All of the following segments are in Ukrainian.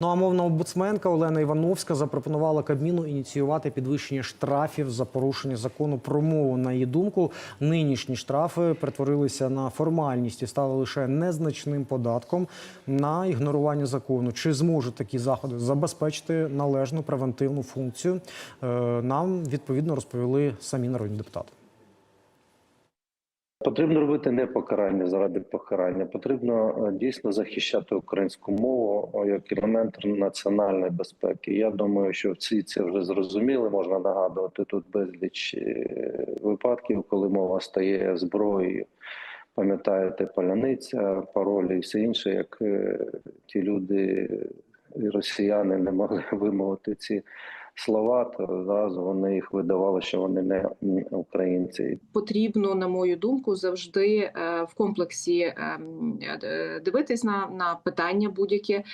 Ну а мовна омбудсменка Олена Івановська запропонувала Кабміну ініціювати підвищення штрафів за порушення закону про мову. На її думку, нинішні штрафи перетворилися на формальність і стали лише незначним податком на ігнорування закону. Чи зможуть такі заходи забезпечити належну превентивну функцію? Е, Нам відповідно розповіли самі народні депутати. Потрібно робити не покарання заради покарання. Потрібно е, дійсно захищати українську мову о, як елемент національної безпеки. Я думаю, що всі це вже зрозуміли. Можна нагадувати тут безліч е, випадків, коли мова стає зброєю. Пам'ятаєте, паляниця, паролі і все інше, як е, ті люди, росіяни не могли вимовити ці слова, то зразу вони їх видавали, що вони не українці. потрібно, на мою думку, завжди е, в комплексі ем, е, дивитись на, на питання будь-які, е,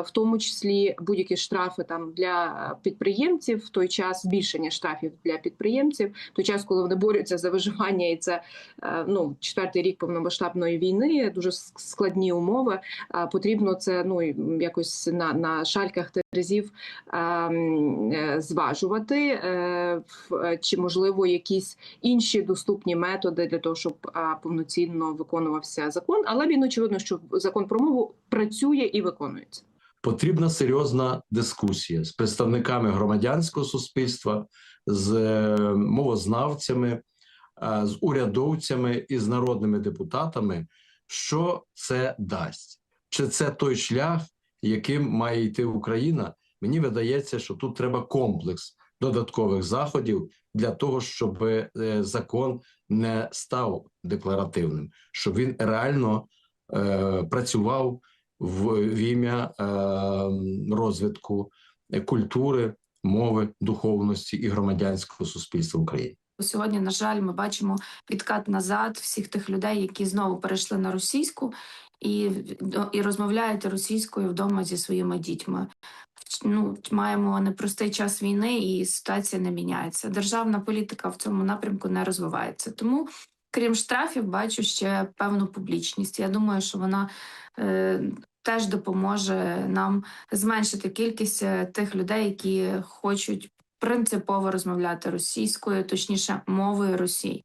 в тому числі будь-які штрафи там для підприємців, в той час збільшення штрафів для підприємців, в той час, коли вони борються за виживання, і це е, ну четвертий рік повномасштабної війни, дуже складні умови. А Потрібно це ну якось на, на шальках терезів ем, е, зважувати, е, е, чи можливо якісь інші доступні методи для того, щоб повноцінно виконувався закон. Але він очевидно, що закон про мову працює і виконується. потрібна серйозна дискусія з представниками громадянського суспільства, з мовознавцями, з урядовцями і з народними депутатами, що це дасть. Чи це той шлях, яким має йти Україна? Мені видається, що тут треба комплекс додаткових заходів для того, щоб е, закон не став декларативним, щоб він реально е, працював в, в ім'я е, розвитку культури, мови, духовності і громадянського суспільства в Україні. Сьогодні, на жаль, ми бачимо відкат назад всіх тих людей, які знову перейшли на російську і, і розмовляють російською вдома зі своїми дітьми. Ну, маємо непростий час війни, і ситуація не міняється. Державна політика в цьому напрямку не розвивається. Тому, крім штрафів, бачу ще певну публічність. Я думаю, що вона е, теж допоможе нам зменшити кількість е, тих людей, які хочуть принципово розмовляти російською, точніше мовою Росії.